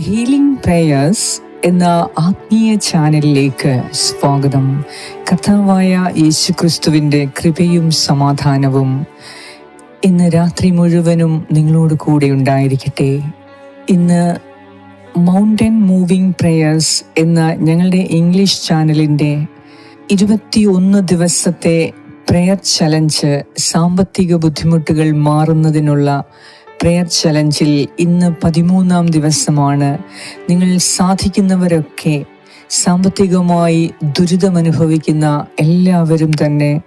Healing prayers എന്ന ആത്മീയ ചാനലിലേക്ക് സ്വാഗതം. കഥാവായ യേശു ക്രിസ്തുവിന്റെ കൃപയും സമാധാനവും ഇന്ന് രാത്രി മുഴുവനും നിങ്ങളോട് കൂടെ ഉണ്ടായിരിക്കട്ടെ. ഇന്ന് മൗണ്ടൻ മൂവിംഗ് പ്രേയേഴ്സ് എന്ന ഞങ്ങളുടെ ഇംഗ്ലീഷ് ചാനലിന്റെ ഇരുപത്തിയൊന്ന് ദിവസത്തെ പ്രയർ ചലഞ്ച് സാമ്പത്തിക ബുദ്ധിമുട്ടുകൾ മാറുന്നതിനുള്ള പ്രയർ ചലഞ്ചിൽ ഇന്ന് പതിമൂന്നാം ദിവസമാണ്. നിങ്ങൾ സാധിക്കുന്നവരൊക്കെ സാമ്പത്തികമായി ദുരിതമനുഭവിക്കുന്ന എല്ലാവരും തന്നെ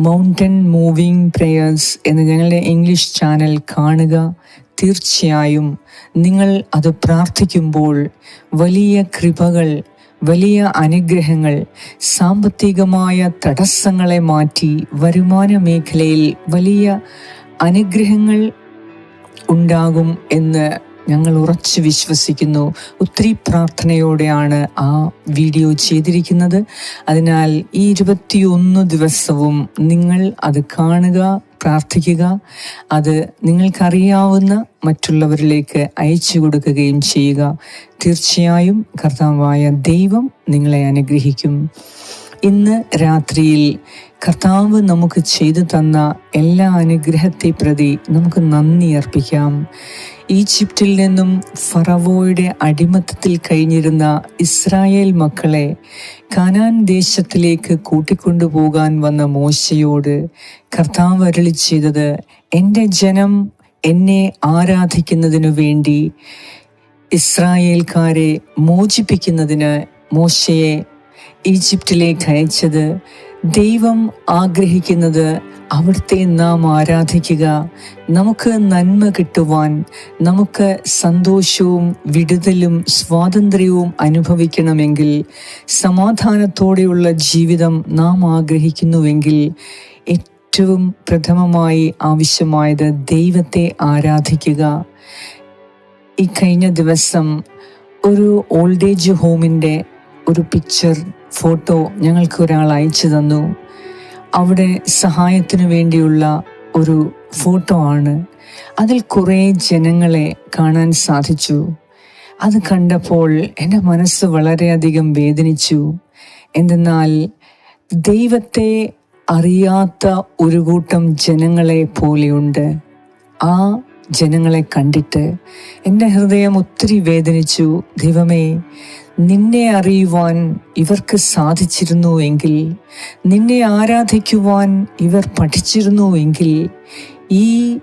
മൗണ്ടൻ മൂവിംഗ് പ്രേയേഴ്സ് എന്ന ഞങ്ങളുടെ ഇംഗ്ലീഷ് ചാനൽ കാണുക. തീർച്ചയായും നിങ്ങൾ അത് പ്രാർത്ഥിക്കുമ്പോൾ വലിയ കൃപകൾ വലിയ അനുഗ്രഹങ്ങൾ സാമ്പത്തികമായ തടസ്സങ്ങളെ മാറ്റി വരുമാന മേഖലയിൽ വലിയ അനുഗ്രഹങ്ങൾ ഉണ്ടാകും എന്ന് ഞങ്ങൾ ഉറച്ചു വിശ്വസിക്കുന്നു. ഒത്തിരി പ്രാർത്ഥനയോടെയാണ് ആ വീഡിയോ ചെയ്തിരിക്കുന്നത്. അതിനാൽ ഈ ഇരുപത്തിയൊന്ന് ദിവസവും നിങ്ങൾ അത് കാണുക പ്രാർത്ഥിക്കുക. അത് നിങ്ങൾക്കറിയാവുന്ന മറ്റുള്ളവരിലേക്ക് അയച്ചു കൊടുക്കുകയും ചെയ്യുക. തീർച്ചയായും കർത്താവായ ദൈവം നിങ്ങളെ അനുഗ്രഹിക്കും. ഇന്ന് രാത്രിയിൽ കർത്താവ് നമുക്ക് ചെയ്തു തന്ന എല്ലാ അനുഗ്രഹത്തെ പ്രതി നമുക്ക് നന്ദി അർപ്പിക്കാം. ഈജിപ്തിൽ നിന്നും ഫറവോയുടെ അടിമത്തത്തിൽ കഴിഞ്ഞിരുന്ന ഇസ്രായേൽ മക്കളെ കാനാൻ ദേശത്തിലേക്ക് കൂട്ടിക്കൊണ്ടുപോകാൻ വന്ന മോശയോട് കർത്താവ് അരളി ചെയ്തത് എന്റെ ജനം എന്നെ ആരാധിക്കുന്നതിനു വേണ്ടി ഇസ്രായേൽക്കാരെ മോചിപ്പിക്കുന്നതിന് മോശയെ ഈജിപ്തിലേക്ക് അയച്ചത്. ദൈവം ആഗ്രഹിക്കുന്നത് അവിടുത്തെ നാം ആരാധിക്കുക. നമുക്ക് നന്മ കിട്ടുവാൻ നമുക്ക് സന്തോഷവും വിടുതലും സ്വാതന്ത്ര്യവും അനുഭവിക്കണമെങ്കിൽ സമാധാനത്തോടെയുള്ള ജീവിതം നാം ആഗ്രഹിക്കുന്നുവെങ്കിൽ ഏറ്റവും പ്രഥമമായി ആവശ്യമായത് ദൈവത്തെ ആരാധിക്കുക. ഈ കഴിഞ്ഞ ദിവസം ഒരു ഓൾഡ് ഏജ് ഹോമിന്റെ ഒരു പിക്ചർ ഫോട്ടോ ഞങ്ങൾക്ക് ഒരാൾ അയച്ചു തന്നു. അവിടെ സഹായത്തിനു വേണ്ടിയുള്ള ഒരു ഫോട്ടോ ആണ്. അതിൽ കുറേ ജനങ്ങളെ കാണാൻ സാധിച്ചു. അത് കണ്ടപ്പോൾ എന്റെ മനസ്സ് വളരെയധികം വേദനിച്ചു. എന്തെന്നാൽ ദൈവത്തെ അറിയാത്ത ഒരു കൂട്ടം ജനങ്ങളെ പോലെയുണ്ട്. ആ ജനങ്ങളെ കണ്ടിട്ട് എന്റെ ഹൃദയം ഒത്തിരി വേദനിച്ചു. ദൈവമേ നിന്നെ അറിയുവാൻ ഇവർക്ക് സാധിച്ചിരുന്നു എങ്കിൽ നിന്നെ ആരാധിക്കുവാൻ ഇവർ പഠിച്ചിരുന്നു എങ്കിൽ ഈ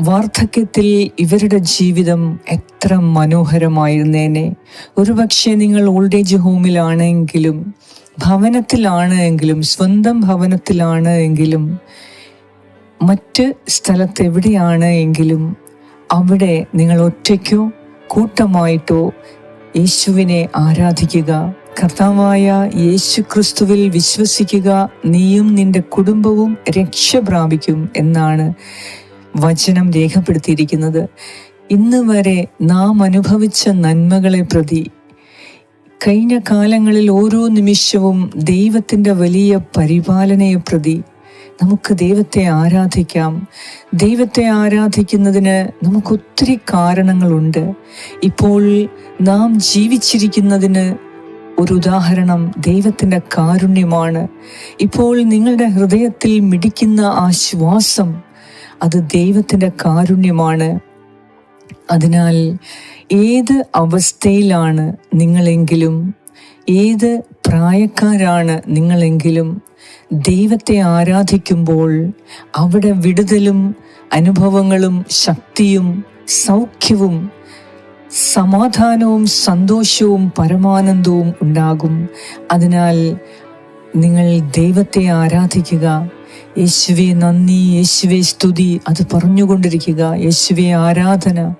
വാർദ്ധക്യത്തിൽ ഇവരുടെ ജീവിതം എത്ര മനോഹരമായിരുന്നേനെ. ഒരുപക്ഷെ നിങ്ങൾ ഓൾഡ് ഏജ് ഹോമിലാണെങ്കിലും ഭവനത്തിലാണ് എങ്കിലും സ്വന്തം ഭവനത്തിലാണ് എങ്കിലും മറ്റ് സ്ഥലത്ത് എവിടെയാണ് എങ്കിലും അവിടെ നിങ്ങൾ ഒറ്റയ്ക്കോ കൂട്ടമായിട്ടോ യേശുവിനെ ആരാധിക്കുക. കർത്താവായ യേശു ക്രിസ്തുവിൽ വിശ്വസിക്കുക. നീയും നിന്റെ കുടുംബവും രക്ഷ പ്രാപിക്കും എന്നാണ് വചനം രേഖപ്പെടുത്തിയിരിക്കുന്നത്. ഇന്ന് വരെ നാം അനുഭവിച്ച നന്മകളെ പ്രതി കഴിഞ്ഞ കാലങ്ങളിൽ ഓരോ നിമിഷവും ദൈവത്തിന്റെ വലിയ പരിപാലനയെ പ്രതി നമുക്ക് ദൈവത്തെ ആരാധിക്കാം. ദൈവത്തെ ആരാധിക്കുന്നതിന് നമുക്കൊത്തിരി കാരണങ്ങളുണ്ട്. ഇപ്പോൾ നാം ജീവിച്ചിരിക്കുന്നതിന് ഒരു ഉദാഹരണം ദൈവത്തിന്റെ കാരുണ്യമാണ്. ഇപ്പോൾ നിങ്ങളുടെ ഹൃദയത്തിൽ മിടിക്കുന്ന ആ ശ്വാസം അത് ദൈവത്തിന്റെ കാരുണ്യമാണ്. അതിനാൽ ഏത് അവസ്ഥയിലാണ് നിങ്ങളെങ്കിലും ഏത് പ്രായക്കാരാണ് നിങ്ങളെങ്കിലും ദൈവത്തെ ആരാധിക്കുമ്പോൾ അവിടെ വിടുതലും അനുഭവങ്ങളും ശക്തിയും സൗഖ്യവും സമാധാനവും സന്തോഷവും പരമാനന്ദവും ഉണ്ടാകും. അതിനാൽ നിങ്ങൾ ദൈവത്തെ ആരാധിക്കുക. യേശുവെ നന്ദി. യേശുവെ സ്തുതി. അത് പറഞ്ഞുകൊണ്ടിരിക്കുക. യേശുവെ ആരാധന.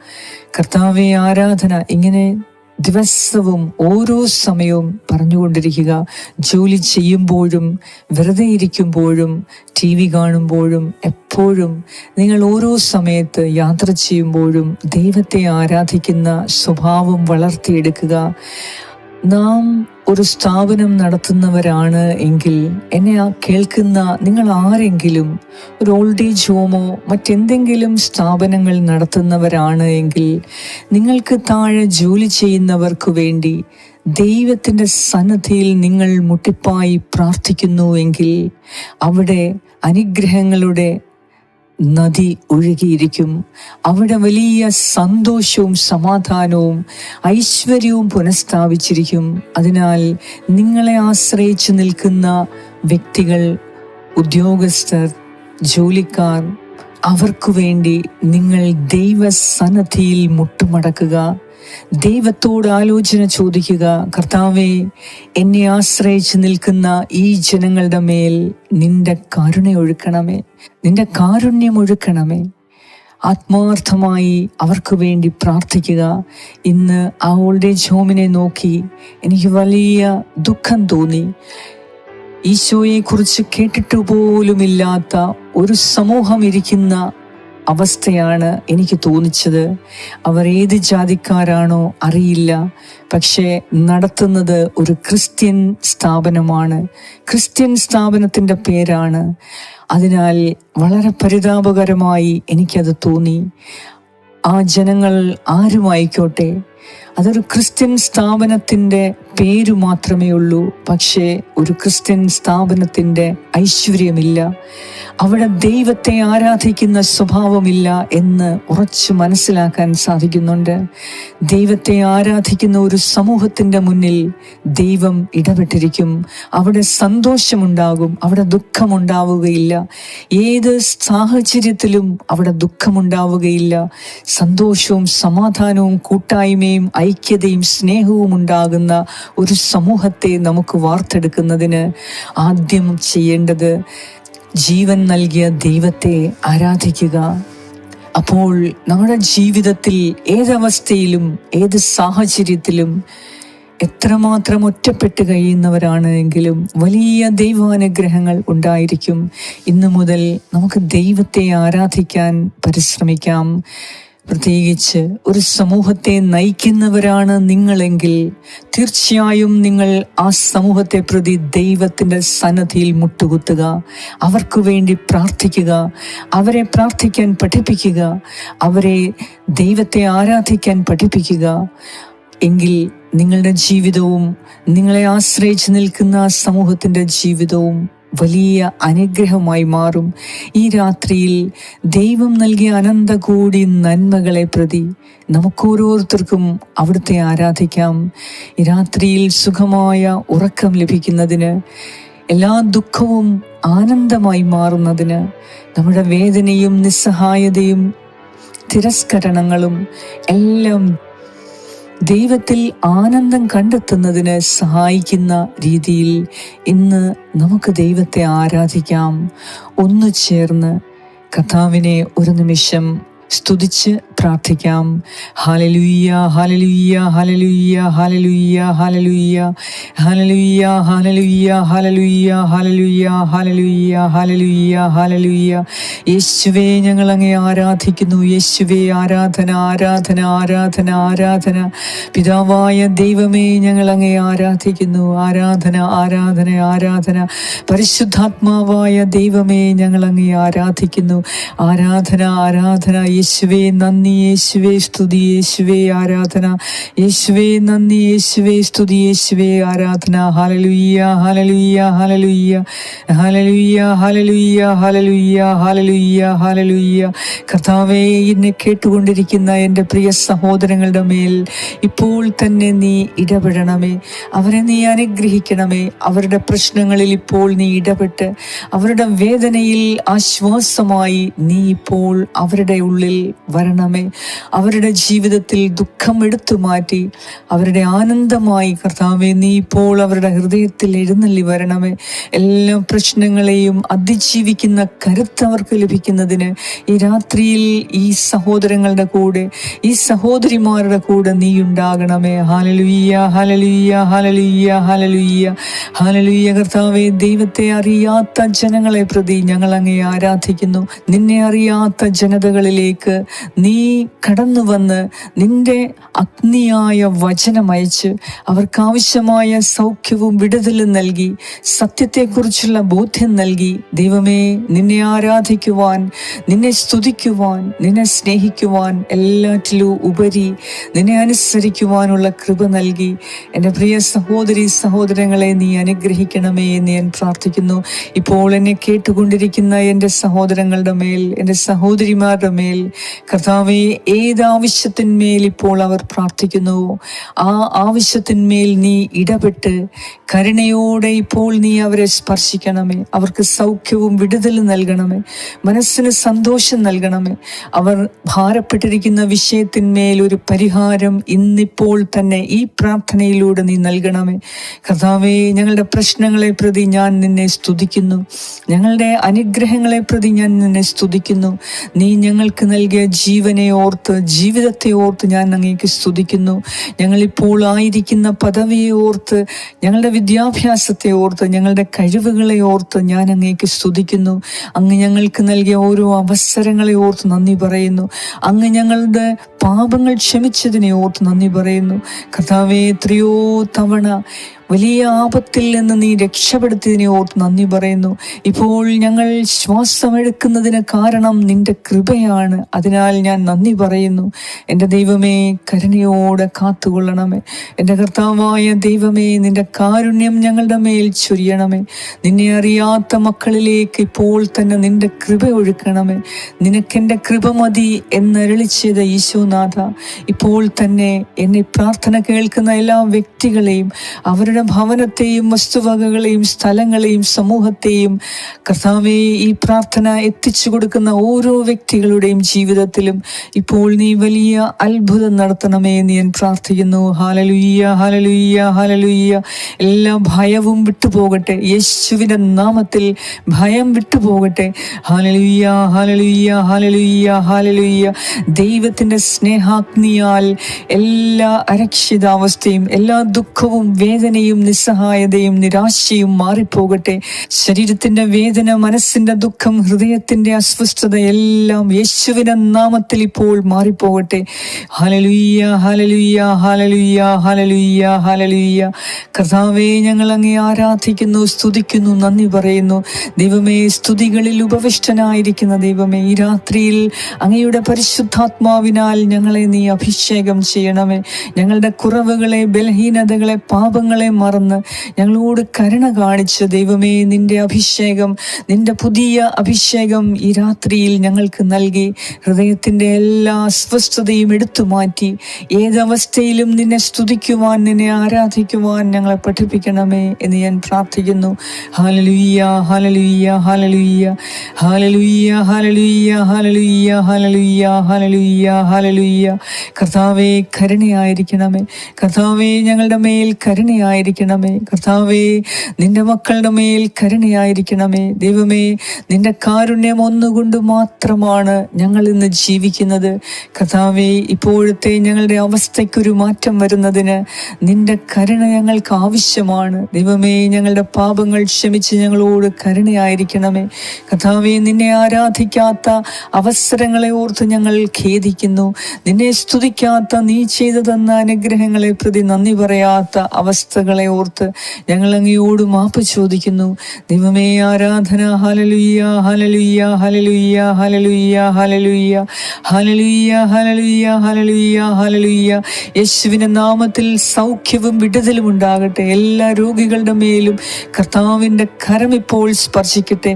കർത്താവെ ആരാധന. ഇങ്ങനെ ദിവസവും ഓരോ സമയവും പറഞ്ഞുകൊണ്ടിരിക്കുക. ജോലി ചെയ്യുമ്പോഴും വെറുതെ ഇരിക്കുമ്പോഴും ടി വി കാണുമ്പോഴും എപ്പോഴും നിങ്ങൾ ഓരോ സമയത്ത് യാത്ര ചെയ്യുമ്പോഴും ദൈവത്തെ ആരാധിക്കുന്ന സ്വഭാവം വളർത്തിയെടുക്കുക. നാം ഒരു സ്ഥാപനം നടത്തുന്നവരാണ് എങ്കിൽ എന്നെ ആ കേൾക്കുന്ന നിങ്ങൾ ആരെങ്കിലും ഒരു ഓൾഡ് ഏജ് ഹോമോ മറ്റെന്തെങ്കിലും സ്ഥാപനങ്ങൾ നടത്തുന്നവരാണ് എങ്കിൽ നിങ്ങൾക്ക് താഴെ ജോലി ചെയ്യുന്നവർക്ക് വേണ്ടി ദൈവത്തിന്റെ സന്നദ്ധിയിൽ നിങ്ങൾ മുട്ടിപ്പായി പ്രാർത്ഥിക്കുന്നു എങ്കിൽ അവിടെ അനുഗ്രഹങ്ങളുടെ നദി ഒഴുകിയിരിക്കും. അവിടെ വലിയ സന്തോഷവും സമാധാനവും ഐശ്വര്യവും പുനഃസ്ഥാപിച്ചിരിക്കും. അതിനാൽ നിങ്ങളെ ആശ്രയിച്ചു നിൽക്കുന്ന വ്യക്തികൾ ഉദ്യോഗസ്ഥർ ജോലിക്കാർ അവർക്കു വേണ്ടി നിങ്ങൾ ദൈവസന്നദ്ധിയിൽ മുട്ടുമടക്കുക. ദൈവത്തോട് ആലോചന ചോദിക്കുക. കർത്താവെ എന്നെ ആശ്രയിച്ച് നിൽക്കുന്ന ഈ ജനങ്ങളുടെ മേൽ നിന്റെ കരുണ ഒഴുക്കണമേ. നിന്റെ കാരുണ്യം ഒഴുക്കണമേ. ആത്മാർത്ഥമായി അവർക്ക് വേണ്ടി പ്രാർത്ഥിക്കുക. ഇന്ന് ആ ഓൾഡ് ഏജ് ഹോമിനെ നോക്കി എനിക്ക് വലിയ ദുഃഖം തോന്നി. ഈശോയെക്കുറിച്ച് കേട്ടിട്ട് പോലുമില്ലാത്ത ഒരു സമൂഹം ഇരിക്കുന്ന അവസ്ഥയാണ് എനിക്ക് തോന്നിച്ചത്. അവർ ഏത് ജാതിക്കാരാണോ അറിയില്ല. പക്ഷേ നടത്തുന്നത് ഒരു ക്രിസ്ത്യൻ സ്ഥാപനമാണ്. ക്രിസ്ത്യൻ സ്ഥാപനത്തിന്റെ പേരാണ്. അതിനാൽ വളരെ പരിതാപകരമായി എനിക്കത് തോന്നി. ആ ജനങ്ങൾ ആരുമായിക്കോട്ടെ? അതൊരു ക്രിസ്ത്യൻ സ്ഥാപനത്തിന്റെ പേരു മാത്രമേ ഉള്ളൂ. പക്ഷേ ഒരു ക്രിസ്ത്യൻ സ്ഥാപനത്തിന്റെ ഐശ്വര്യമില്ല. അവിടെ ദൈവത്തെ ആരാധിക്കുന്ന സ്വഭാവമില്ല എന്ന് ഉറച്ചു മനസ്സിലാക്കാൻ സാധിക്കുന്നുണ്ട്. ദൈവത്തെ ആരാധിക്കുന്ന ഒരു സമൂഹത്തിന്റെ മുന്നിൽ ദൈവം ഇടപെട്ടിരിക്കും. അവിടെ സന്തോഷമുണ്ടാകും അവിടെ ദുഃഖമുണ്ടാവുകയില്ല. ഏത് സാഹചര്യത്തിലും അവിടെ ദുഃഖമുണ്ടാവുകയില്ല. സന്തോഷവും സമാധാനവും കൂട്ടായ്മയും ഐക്യതയും സ്നേഹവും ഉണ്ടാകുന്ന ഒരു സമൂഹത്തെ നമുക്ക് വാർത്തെടുക്കുന്നതിന് ആദ്യം ചെയ്യേണ്ടത് ജീവൻ നൽകിയ ദൈവത്തെ ആരാധിക്കുക. അപ്പോൾ നമ്മുടെ ജീവിതത്തിൽ ഏതവസ്ഥയിലും ഏത് സാഹചര്യത്തിലും എത്രമാത്രം ഒറ്റപ്പെട്ട് കഴിയുന്നവരാണ് എങ്കിലും വലിയ ദൈവാനുഗ്രഹങ്ങൾ ഉണ്ടായിരിക്കും. ഇന്നു മുതൽ നമുക്ക് ദൈവത്തെ ആരാധിക്കാൻ പരിശ്രമിക്കാം. പ്രത്യേകിച്ച് ഒരു സമൂഹത്തെ നയിക്കുന്നവരാണ് നിങ്ങളെങ്കിൽ തീർച്ചയായും നിങ്ങൾ ആ സമൂഹത്തെ പ്രതി ദൈവത്തിന്റെ സന്നദ്ധിയിൽ മുട്ടുകുത്തുക അവർക്ക് വേണ്ടി പ്രാർത്ഥിക്കുക അവരെ പ്രാർത്ഥിക്കാൻ പഠിപ്പിക്കുക അവരെ ദൈവത്തെ ആരാധിക്കാൻ പഠിപ്പിക്കുക. എങ്കിൽ നിങ്ങളുടെ ജീവിതവും നിങ്ങളെ ആശ്രയിച്ച് നിൽക്കുന്ന സമൂഹത്തിന്റെ ജീവിതവും വലിയ അനുഗ്രഹമായി മാറും. ഈ രാത്രിയിൽ ദൈവം നൽകിയ അനന്തകൂടി നന്മകളെ പ്രതി നമുക്കോരോരുത്തർക്കും അവിടുത്തെ ആരാധിക്കാം. രാത്രിയിൽ സുഖമായ ഉറക്കം ലഭിക്കുന്നതിന് എല്ലാ ദുഃഖവും ആനന്ദമായി മാറുന്നതിന് നമ്മുടെ വേദനയും നിസ്സഹായതയും തിരസ്കരണങ്ങളും എല്ലാം ദൈവത്തിൽ ആനന്ദം കണ്ടെത്തുന്നതിന് സഹായിക്കുന്ന രീതിയിൽ ഇന്ന് നമുക്ക് ദൈവത്തെ ആരാധിക്കാം. ഒന്നു ചേർന്ന് കഥാവിനെ ഒരു നിമിഷം സ്തുതിച്ച് പ്രാർത്ഥിക്കാം ഹാലലുയ്യ ഹാലലുയ്യ ഹാലലുയ്യ ഹാലലുയ്യ ഹാലലുയ്യ ഹാലലുയ്യ ഹാലലുയ്യ ഹാലലുയ്യ ഹാലലുയ്യ ഹാലലുയ്യ ഹാലലുയ്യ ഹാലലുയ്യ യേശുവേ ഞങ്ങൾ അങ്ങേ ആരാധിക്കുന്നു യേശുവേ ആരാധന ആരാധന ആരാധന ആരാധന പിതാവായ ദൈവമേ ഞങ്ങൾ അങ്ങേ ആരാധിക്കുന്നു ആരാധന ആരാധന ആരാധന പരിശുദ്ധാത്മാവായ ദൈവമേ ഞങ്ങൾ അങ്ങേ ആരാധിക്കുന്നു ആരാധന ആരാധന യേശുവേ നന്ദി യേശുവേ സ്തുതി യേശുവേ ആരാധന. യേശുവേ നന്ദി യേശുവേ സ്തുതി യേശുവേ ആരാധന. ഹലലുയ്യ ഹലലുയ്യ ഹലലുയ്യ ഹലലുയ്യ ഹലലുയ്യ ഹലലുയ്യ ഹലലുയ്യ ഹലലുയ്യ കർത്താവേ എന്നെ കേട്ടുകൊണ്ടിരിക്കുന്ന എന്റെ പ്രിയ സഹോദരങ്ങളുടെ മേൽ ഇപ്പോൾ തന്നെ നീ ഇടപെടണമേ. അവരെ നീ അനുഗ്രഹിക്കണമേ. അവരുടെ പ്രശ്നങ്ങളിൽ ഇപ്പോൾ നീ ഇടപെട്ട്. അവരുടെ വേദനയിൽ ആശ്വാസമായി നീ ഇപ്പോൾ അവരുടെ ഉള്ളിൽ വരണമേ. അവരുടെ ജീവിതത്തിൽ ദുഃഖം എടുത്തു മാറ്റി. അവരുടെ ആനന്ദമായി കർത്താവെ നീ ഇപ്പോൾ അവരുടെ ഹൃദയത്തിൽ എഴുന്നള്ളി വരണമേ. എല്ലാ പ്രശ്നങ്ങളെയും അതിജീവിക്കുന്ന കരുത്ത് അവർക്ക് ലഭിക്കുന്നതിന് ഈ രാത്രിയിൽ ഈ സഹോദരങ്ങളുടെ കൂടെ ഈ സഹോദരിമാരുടെ കൂടെ നീ ഉണ്ടാകണമേ. ഹാലലുയ്യ ഹാലലുയ്യ ഹാലലുയ്യ ഹാലലുയ്യ ഹാലലുയ്യ കർത്താവെ ദൈവത്തെ അറിയാത്ത ജനങ്ങളെ പ്രതി ഞങ്ങൾ അങ്ങേ ആരാധിക്കുന്നു. നിന്നെ അറിയാത്ത ജനതകളിലേക്ക് ഭവനങ്ങളിലേക്ക് നീ കടന്നു വന്ന് നിന്റെ അഗ്നിയായ വചനമയച്ച് അവർക്കാവശ്യമായ സൗഖ്യവും വിടുതലും നൽകി സത്യത്തെക്കുറിച്ചുള്ള ബോധ്യം നൽകി. ദൈവമേ നിന്നെ ആരാധിക്കുവാൻ നിന്നെ സ്തുതിക്കുവാൻ നിന്നെ സ്നേഹിക്കുവാൻ എല്ലാറ്റിലും ഉപരി നിന്നെ അനുസരിക്കുവാനുള്ള കൃപ നൽകി. എന്റെ പ്രിയ സഹോദരി സഹോദരങ്ങളെ നീ അനുഗ്രഹിക്കണമേ എന്ന് ഞാൻ പ്രാർത്ഥിക്കുന്നു. ഇപ്പോൾ എന്നെ കേട്ടുകൊണ്ടിരിക്കുന്ന എന്റെ സഹോദരങ്ങളുടെ മേൽ എന്റെ സഹോദരിമാരുടെ മേൽ കർത്താവെ ഏത് ആവശ്യത്തിന്മേൽ ഇപ്പോൾ അവർ പ്രാർത്ഥിക്കുന്നു? ആ ആവശ്യത്തിന്മേൽ നീ ഇടപെട്ട് കരുണയോടെ ഇപ്പോൾ നീ അവരെ സ്പർശിക്കണമേ. അവർക്ക് സൗഖ്യവും വിടുതലും നൽകണമേ. മനസ്സിന് സന്തോഷം നൽകണമേ. അവർ ഭാരപ്പെട്ടിരിക്കുന്ന വിഷയത്തിന്മേൽ ഒരു പരിഹാരം ഇന്നിപ്പോൾ തന്നെ ഈ പ്രാർത്ഥനയിലൂടെ നീ നൽകണമേ. കർത്താവെ ഞങ്ങളുടെ പ്രശ്നങ്ങളെ പ്രതി ഞാൻ നിന്നെ സ്തുതിക്കുന്നു. ഞങ്ങളുടെ അനുഗ്രഹങ്ങളെ പ്രതി ഞാൻ നിന്നെ സ്തുതിക്കുന്നു. നീ ഞങ്ങൾക്ക് നൽകിയ ജീവനെ ഓർത്ത് ജീവിതത്തെ ഓർത്ത് ഞാൻ അങ്ങേക്ക് സ്തുതിക്കുന്നു. ഞങ്ങളിപ്പോൾ ആയിരിക്കുന്ന പദവിയെ ഓർത്ത് ഞങ്ങളുടെ വിദ്യാഭ്യാസത്തെ ഓർത്ത് ഞങ്ങളുടെ കഴിവുകളെ ഓർത്ത് ഞാൻ അങ്ങേക്ക് സ്തുതിക്കുന്നു. അങ്ങ് ഞങ്ങൾക്ക് നൽകിയ ഓരോ അവസരങ്ങളെ ഓർത്ത് നന്ദി പറയുന്നു. അങ്ങ് ഞങ്ങളുടെ പാപങ്ങൾ ക്ഷമിച്ചതിനെ ഓർത്ത് നന്ദി പറയുന്നു. കഥാവേ എത്രയോ തവണ വലിയ ആപത്തിൽ നിന്ന് നീ രക്ഷപ്പെടുത്തിയതിനെ ഓർത്ത് നന്ദി പറയുന്നു. ഇപ്പോൾ ഞങ്ങൾ ശ്വാസമെടുക്കുന്നതിന് കാരണം നിന്റെ കൃപയാണ്. അതിനാൽ ഞാൻ നന്ദി പറയുന്നു. എന്റെ ദൈവമേ കരുണയോടെ കാത്തുകൊള്ളണമേ. എന്റെ കർത്താവായ ദൈവമേ നിന്റെ കാരുണ്യം ഞങ്ങളുടെ മേൽ ചൊരിയണമേ. നിന്നെ അറിയാത്ത മക്കളിലേക്ക് ഇപ്പോൾ തന്നെ നിന്റെ കൃപ ഒഴുക്കണമേ. നിനക്കെന്റെ കൃപ മതി എന്നരളി ചെയ്ത ഈശോനാഥ. ഇപ്പോൾ തന്നെ എന്നെ പ്രാർത്ഥന കേൾക്കുന്ന എല്ലാ വ്യക്തികളെയും അവരുടെ ഭവനത്തെയും വസ്തുവകകളെയും സ്ഥലങ്ങളെയും സമൂഹത്തെയും കർത്താവെ ഈ പ്രാർത്ഥന എത്തിച്ചു കൊടുക്കുന്ന ഓരോ വ്യക്തികളുടെയും ജീവിതത്തിലും ഇപ്പോൾ നീ വലിയ അത്ഭുതം നടത്തണമേ എന്ന് ഞാൻ പ്രാർത്ഥിക്കുന്നു. ഹാലലുയ്യ ഹാലലുയ്യ ഹാലലുയ്യ എല്ലാ ഭയവും വിട്ടുപോകട്ടെ. യേശുവിന്റെ നാമത്തിൽ ഭയം വിട്ടുപോകട്ടെ. ഹാലലുയ്യ ഹാലലുയ്യ ഹാലലുയ്യ ഹാലലുയ്യ ദൈവത്തിന്റെ സ്നേഹാഗ്നിയാൽ എല്ലാ അരക്ഷിതാവസ്ഥയും എല്ലാ ദുഃഖവും വേദനയും നിസ്സഹായതയും നിരാശയും മാറിപ്പോകട്ടെ. ശരീരത്തിന്റെ വേദന മനസ്സിന്റെ ദുഃഖം ഹൃദയത്തിന്റെ അസ്വസ്ഥത എല്ലാം യേശുവിനെ നാമത്തിൽ ഇപ്പോൾ മാറിപ്പോകട്ടെ. ഹലലുയ്യ ഹലലുയ്യ ഹലലുയ്യ ഹലലുയ്യ ഹലലുയ്യ കഥാവേ ഞങ്ങൾ അങ്ങേ ആരാധിക്കുന്നു സ്തുതിക്കുന്നു നന്ദി പറയുന്നു. ദൈവമേ സ്തുതികളിൽ ഉപവിഷ്ടനായിരിക്കുന്ന ദൈവമേ ഈ രാത്രിയിൽ അങ്ങയുടെ പരിശുദ്ധാത്മാവിനാൽ ഞങ്ങളെ നീ അഭിഷേകം ചെയ്യണമേ. ഞങ്ങളുടെ കുറവുകളെ ബലഹീനതകളെ പാപങ്ങളെ മറന്ന് ഞങ്ങളോട് കരുണ കാണിച്ച ദൈവമേ നിന്റെ അഭിഷേകം നിന്റെ പുതിയ അഭിഷേകം ഈ രാത്രിയിൽ ഞങ്ങൾക്ക് നൽകി. ഹൃദയത്തിന്റെ എല്ലാ അസ്വസ്ഥതയും എടുത്തു മാറ്റി. ഏതവസ്ഥയിലും നിന്നെ സ്തുതിക്കുവാൻ നിന്നെ ആരാധിക്കുവാൻ ഞങ്ങളെ പഠിപ്പിക്കണമേ എന്ന് ഞാൻ പ്രാർത്ഥിക്കുന്നു. ഹാലലുയ്യ ഹാലലുയ്യ ഹാലലുയ്യ ഹാലലുയ്യ ഹാലലുയ്യ ഹാലലുയ്യ ഹാലലുയ്യ ഹാലലുയ്യ ഹാലലുയ്യ കർത്താവേ കരുണയായിരിക്കണമേ. കർത്താവേ ഞങ്ങളുടെ മേൽ കരുണയായിരിക്കണമേ. കർത്താവേ നിന്റെ മക്കളുടെ മേൽ കരുണയായിരിക്കണമേ. ദൈവമേ നിന്റെ കാരുണ്യം ഒന്നുകൊണ്ട് മാത്രമാണ് ഞങ്ങൾ ഇന്ന് ജീവിക്കുന്നത്. കർത്താവേ ഇപ്പോഴത്തെ ഞങ്ങളുടെ അവസ്ഥയ്ക്കൊരു മാറ്റം വരുന്നതിന് നിന്റെ കരുണ ഞങ്ങൾക്ക് ആവശ്യമാണ്. ദൈവമേ ഞങ്ങളുടെ പാപങ്ങൾ ക്ഷമിച്ച് ഞങ്ങളോട് കരുണയായിരിക്കണമേ. കർത്താവേ നിന്നെ ആരാധിക്കാത്ത അവസരങ്ങളെ ഓർത്ത് ഞങ്ങൾ ഖേദിക്കുന്നു. നിന്നെ സ്തുതിക്കാത്ത നീ ചെയ്തു തന്ന അനുഗ്രഹങ്ങളെ പ്രതി നന്ദി പറയാത്ത അവസ്ഥകളെ ഓർത്ത് ഞങ്ങൾ അങ്ങയോട് മാപ്പ് ചോദിക്കുന്നു. ദൈവമേ ആരാധന ഹലലുയ്യ ഹലലുയ്യ ഹലലുയ്യ ഹലലുയ്യ ഹലലുയ്യ ഹലലുയ്യ ഹലലുയ്യ ഹലലുയ്യ ഹലലുയ്യ യേശുവിന്റെ നാമത്തിൽ സൗഖ്യവും വിടുതലും ഉണ്ടാകട്ടെ. എല്ലാ രോഗികളുടെ മേലും കർത്താവിന്റെ കരം ഇപ്പോൾ സ്പർശിക്കട്ടെ.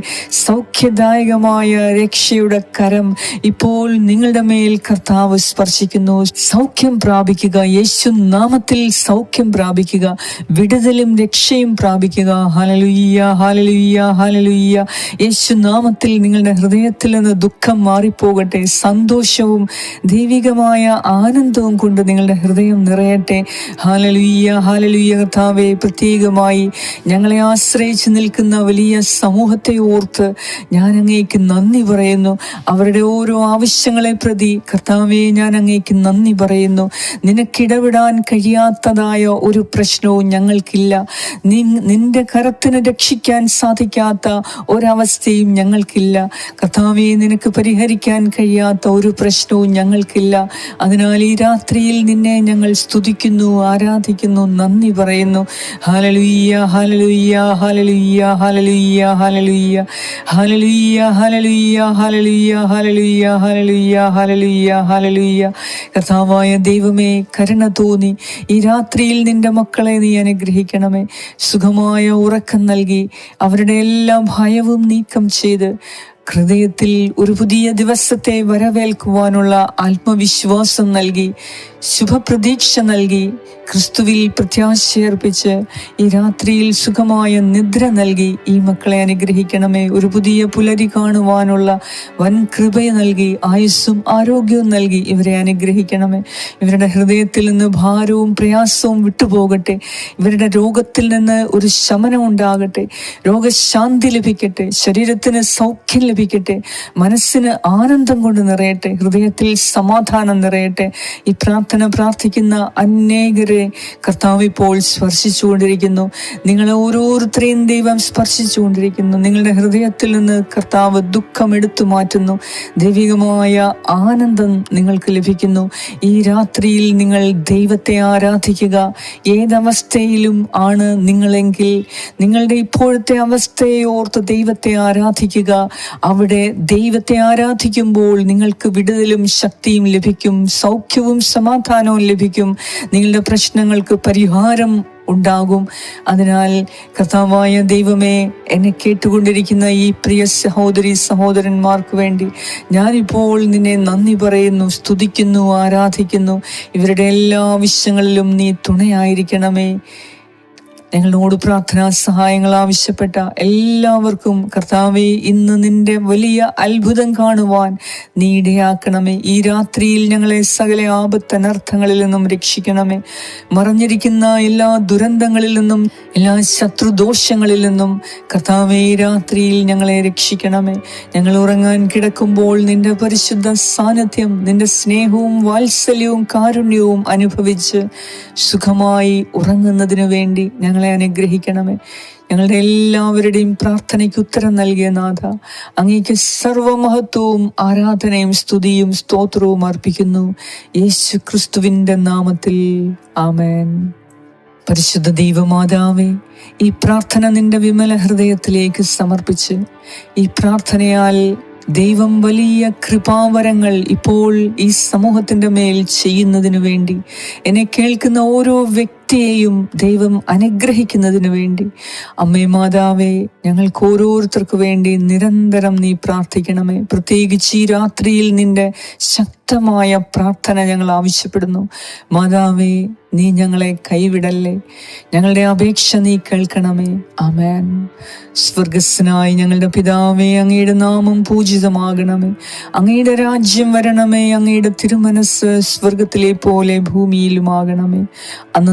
സൗഖ്യദായകമായ രക്ഷയുടെ കരം ഇപ്പോൾ നിങ്ങളുടെ മേൽ കർത്താവ് സ്പർശിക്കുന്നു. സൗഖ്യം പ്രാപിക്കുക. യേശു നാമത്തിൽ സൗഖ്യം പ്രാപിക്കുക. വിടുതലും രക്ഷയും പ്രാപിക്കുക. ഹലലുയ്യ ഹലലുയ്യ ഹലലുയ്യ യേശു നാമത്തിൽ നിങ്ങളുടെ ഹൃദയത്തിൽ നിന്ന് ദുഃഖം മാറിപ്പോകട്ടെ. സന്തോഷവും ദൈവികമായ ആനന്ദവും കൊണ്ട് നിങ്ങളുടെ ഹൃദയം നിറയട്ടെ. ഹാലലുയ്യ ഹാലലുയ്യ കർത്താവെ പ്രത്യേകമായി ഞങ്ങളെ ആശ്രയിച്ച് നിൽക്കുന്ന വലിയ സമൂഹത്തെ ഓർത്ത് ഞാൻ അങ്ങേക്ക് നന്ദി പറയുന്നു. അവരുടെ ഓരോ ആവശ്യങ്ങളെ പ്രതി കർത്താവെ ഞാൻ അങ്ങേക്ക് നന്ദി പറയുന്നു. നിനക്കിടപെടാൻ കഴിയാത്തതായ ഒരു പ്രശ്നവും ഞങ്ങൾക്കില്ല. നിന്റെ കരത്തിന് രക്ഷിക്കാൻ സാധിക്കാത്ത ഒരവസ്ഥയും ഞങ്ങൾക്കില്ല. കഥാവെ നിനക്ക് പരിഹരിക്കാൻ കഴിയാത്ത ഒരു പ്രശ്നവും ഞങ്ങൾക്കില്ല. അതിനാൽ ഈ രാത്രിയിൽ നിന്നെ ഞങ്ങൾ സ്തുതിക്കുന്നു ആരാധിക്കുന്നു നന്ദി പറയുന്നു. ഹാലലുയ്യ ഹാലലുയ്യ ഹാലലുയ്യ ഹാലലുയ്യ ഹാലലുയ്യ ഹാലലുയ്യ ഹാലലുയ്യ ഹാലലുയ്യ ഹാലലുയ്യ ഹാലലുയ്യ ഹാലലുയ്യ ഹാലലുയ്യ കഥാവായ ദൈവമേ കരുണ തോന്നി. ഈ രാത്രിയിൽ നിന്റെ മക്കളെ നീ അനുഗ്രഹിക്കണമേ. സുഖമായ ഉറക്കം നൽകി അവരുടെ എല്ലാ ഭയവും നീക്കം ചെയ്ത് ഹൃദയത്തിൽ ഒരു പുതിയ ദിവസത്തെ വരവേൽക്കുവാനുള്ള ആത്മവിശ്വാസം നൽകി ശുഭപ്രതീക്ഷ നൽകി ക്രിസ്തുവിൽ പ്രത്യാശയർപ്പിച്ച് ഈ രാത്രിയിൽ സുഖമായ നിദ്ര നൽകി ഈ മക്കളെ അനുഗ്രഹിക്കണമേ. ഒരു പുതിയ പുലരി കാണുവാനുള്ള വൻ കൃപ നൽകി ആയുസ്സും ആരോഗ്യവും നൽകി ഇവരെ അനുഗ്രഹിക്കണമേ. ഇവരുടെ ഹൃദയത്തിൽ നിന്ന് ഭാരവും പ്രയാസവും വിട്ടുപോകട്ടെ. ഇവരുടെ രോഗത്തിൽ നിന്ന് ഒരു ശമനം ഉണ്ടാകട്ടെ. രോഗശാന്തി ലഭിക്കട്ടെ. ശരീരത്തിന് സൗഖ്യം ലഭിക്കട്ടെ. മനസ്സിന് ആനന്ദം കൊണ്ട് നിറയട്ടെ. ഹൃദയത്തിൽ സമാധാനം നിറയട്ടെ. ഈ പ്രാർത്ഥന പ്രാർത്ഥിക്കുന്ന അനേകരെ കർത്താവ് ഇപ്പോൾ സ്പർശിച്ചുകൊണ്ടിരിക്കുന്നു. നിങ്ങളെ ഓരോരുത്തരെയും ദൈവം സ്പർശിച്ചുകൊണ്ടിരിക്കുന്നു. നിങ്ങളുടെ ഹൃദയത്തിൽ നിന്ന് കർത്താവ് ദുഃഖം എടുത്തു മാറ്റുന്നു. ദൈവികമായ ആനന്ദം നിങ്ങൾക്ക് ലഭിക്കുന്നു. ഈ രാത്രിയിൽ നിങ്ങൾ ദൈവത്തെ ആരാധിക്കുക. ഏതവസ്ഥയിലും ആണ് നിങ്ങളെങ്കിൽ നിങ്ങളുടെ ഇപ്പോഴത്തെ അവസ്ഥയെ ഓർത്ത് ദൈവത്തെ ആരാധിക്കുക. അവിടെ ദൈവത്തെ ആരാധിക്കുമ്പോൾ നിങ്ങൾക്ക് വിടുതലും ശക്തിയും ലഭിക്കും. സൗഖ്യവും സമാധാനവും ലഭിക്കും. നിങ്ങളുടെ പ്രശ്നങ്ങൾക്ക് പരിഹാരം ഉണ്ടാകും. അതിനാൽ കർത്താവായ ദൈവമേ എന്നെ കേട്ടുകൊണ്ടിരിക്കുന്ന ഈ പ്രിയ സഹോദരി സഹോദരന്മാർക്ക് വേണ്ടി ഞാനിപ്പോൾ നിന്നെ നന്ദി പറയുന്നു സ്തുതിക്കുന്നു ആരാധിക്കുന്നു. ഇവരുടെ എല്ലാ ആവശ്യങ്ങളിലും നീ തുണയായിരിക്കണമേ. ഞങ്ങളോട് പ്രാർത്ഥനാ സഹായങ്ങൾ ആവശ്യപ്പെട്ട എല്ലാവർക്കും കർത്താവെ ഇന്ന് നിന്റെ വലിയ അത്ഭുതം കാണുവാൻ നീടയാക്കണമേ. ഈ രാത്രിയിൽ ഞങ്ങളെ സകല ആപത്തനർത്ഥങ്ങളിൽ നിന്നും രക്ഷിക്കണമേ. മറഞ്ഞിരിക്കുന്ന എല്ലാ ദുരന്തങ്ങളിൽ നിന്നും എല്ലാ ശത്രുദോഷങ്ങളിൽ നിന്നും കർത്താവെ ഈ രാത്രിയിൽ ഞങ്ങളെ രക്ഷിക്കണമേ. ഞങ്ങൾ ഉറങ്ങാൻ കിടക്കുമ്പോൾ നിന്റെ പരിശുദ്ധ സാന്നിധ്യം നിന്റെ സ്നേഹവും വാത്സല്യവും കാരുണ്യവും അനുഭവിച്ച് സുഖമായി ഉറങ്ങുന്നതിനു വേണ്ടി ഞങ്ങളെ അനുഗ്രഹിക്കണമേ. ഞങ്ങളുടെ എല്ലാവരുടെയും പ്രാർത്ഥനയ്ക്ക് ഉത്തരം നൽകിയ നാഥ അങ്ങേക്ക് സർവമഹത്വവും ആരാധനയും സ്തുതിയും സ്തോത്രവും അർപ്പിക്കുന്നു. യേശു ക്രിസ്തുവിന്റെ നാമത്തിൽ. ആമേൻ. പരിശുദ്ധ ദൈവമാതാവേ ഈ പ്രാർത്ഥന നിന്റെ വിമല ഹൃദയത്തിലേക്ക് സമർപ്പിച്ച് ഈ പ്രാർത്ഥനയാൽ ദൈവം വലിയ കൃപാവരങ്ങൾ ഇപ്പോൾ ഈ സമൂഹത്തിന്റെ മേൽ ചെയ്യുന്നതിനു വേണ്ടി എന്നെ കേൾക്കുന്ന ഓരോ വ്യക്തിയെയും ദൈവം അനുഗ്രഹിക്കുന്നതിന് വേണ്ടി. അമ്മേ മാതാവേ ഞങ്ങൾക്ക് ഓരോരുത്തർക്ക് വേണ്ടി നിരന്തരം നീ പ്രാർത്ഥിക്കണമേ. പ്രത്യേകിച്ച് ഈ രാത്രിയിൽ നിന്റെ ശക്തമായ പ്രാർത്ഥന ഞങ്ങൾ ആവശ്യപ്പെടുന്നു. മാതാവേ നീ ഞങ്ങളെ കൈവിടല്ലേ. ഞങ്ങളുടെ അപേക്ഷ നീ കേൾക്കണമേ. അമേൻ സ്വർഗസ്സനായി ഞങ്ങളുടെ പിതാവേ അങ്ങയുടെ നാമം പൂജിതമാകണമേ. അങ്ങയുടെ രാജ്യം വരണമേ. അങ്ങയുടെ തിരുമനസ് സ്വർഗത്തിലെ പോലെ ഭൂമിയിലുമാകണമേ. അന്നു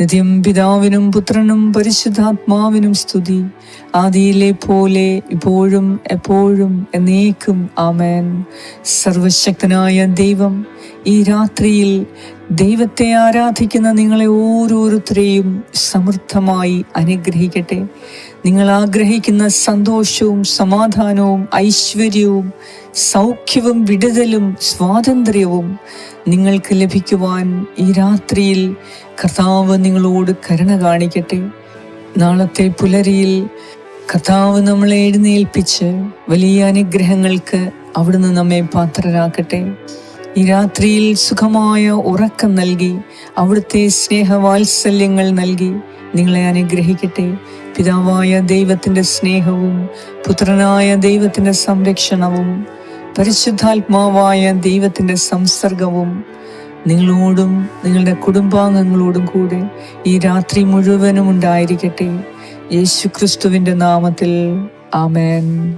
നിത്യം പിതാവിനും പുത്രനും പരിശുദ്ധാത്മാവിനും സ്തുതി. ആദിയിലെ പോലെ ഇപ്പോഴും എപ്പോഴും എന്നേക്കും ആമേൻ. സർവശക്തനായ ദൈവം ഈ രാത്രിയിൽ ദൈവത്തെ ആരാധിക്കുന്ന നിങ്ങളെ ഓരോരുത്തരെയും സമൃദ്ധമായി അനുഗ്രഹിക്കട്ടെ. നിങ്ങൾ ആഗ്രഹിക്കുന്ന സന്തോഷവും സമാധാനവും ഐശ്വര്യവും സൗഖ്യവും വിടുതലും സ്വാതന്ത്ര്യവും നിങ്ങൾക്ക് ലഭിക്കുവാൻ ഈ രാത്രിയിൽ കർത്താവ് നിങ്ങളോട് കരുണ കാണിക്കട്ടെ. നാളത്തെ പുലരിയിൽ കർത്താവ് നമ്മളെ എഴുന്നേൽപ്പിച്ച് വലിയ അനുഗ്രഹങ്ങൾക്ക് അവിടുന്ന് നമ്മെ പാത്രരാക്കട്ടെ. ഈ രാത്രിയിൽ സുഖമായ ഉറക്കം നൽകി അവിടുത്തെ സ്നേഹവാത്സല്യങ്ങൾ നൽകി നിങ്ങളെ അനുഗ്രഹിക്കട്ടെ. പിതാവായ ദൈവത്തിന്റെ സ്നേഹവും പുത്രനായ ദൈവത്തിന്റെ സംരക്ഷണവും പരിശുദ്ധാത്മാവായ ദൈവത്തിന്റെ സംസർഗവും നിങ്ങളോടും നിങ്ങളുടെ കുടുംബാംഗങ്ങളോടും കൂടെ ഈ രാത്രി മുഴുവനും ഉണ്ടായിരിക്കട്ടെ. യേശു ക്രിസ്തുവിന്റെ നാമത്തിൽ. ആമേൻ.